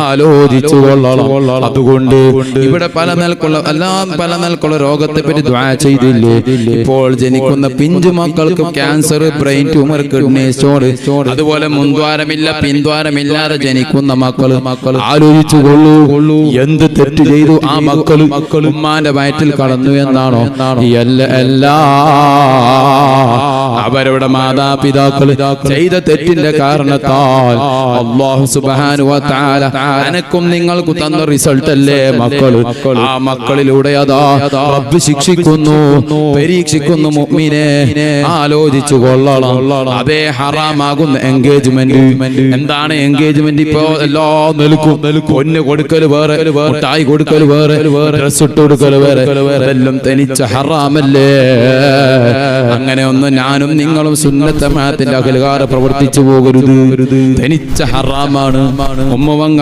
ആലോചിച്ചു കൊള്ളണം അതുകൊണ്ട് ഇവിടെ പല നിലക്കുള്ള എല്ലാം പല നിലക്കുള്ള രോഗത്തെ പറ്റി ദ്വാ ചെയ്തില്ലേ? ഇപ്പോൾ ജനിക്കുന്ന പിഞ്ചു മക്കൾക്ക് cancer brain tumour kidney stone അതുപോലെ മുൻദ്വാരമില്ല പിൻദ്വാരമില്ലാതെ ജനിക്കുന്ന മക്കൾ മക്കൾ ആലോചിച്ചു കൊള്ളൂ എന്ത് തെറ്റ് ചെയ്തു ആ മക്കൾ മക്കൾ ഉമ്മാന്റെ വയറ്റിൽ കടന്നു എന്നാണോ? എല്ലാ അവരുടെ മാതാപിതാക്കൾ ചെയ്ത തെറ്റിന്റെ കാരണത്താൽ അള്ളാഹു സുബ്ഹാനഹു വ തആല അനക്കും നിങ്ങൾക്ക് തന്ന റിസൾട്ട് അല്ലേ മക്കൾ ആ മക്കളിലൂടെ അതാ റബ്ബ് ശിക്ഷിക്കുന്നു പരീക്ഷിക്കുന്നു മുഅ്മിനെ. ആലോചിച്ചു കൊള്ളണം. അതേ ഹറാമാകുന്ന എൻഗേജ്മെന്റ് എന്താണ് എൻഗേജ്മെന്റ് ഇപ്പോ എല്ലാ നിൽക്കും. പൊന്ന് കൊടുക്കൽ വേറെ മുട്ടായി കൊടുക്കൽ വേറെ ഡ്രസ് ഇട്ട് കൊടുക്കൽ വേറെ. എല്ലാം തനിച്ച ഹറാമല്ലേ? അങ്ങനെ ഒന്ന് ഞാനും നിങ്ങളും സുന്നത്തമാത്തിന്റെ അകലുകാരെ പ്രവർത്തിച്ചു പോകരുത്. ധനിച്ച ഹറാമാണ്. ഉമ്മവങ്ങ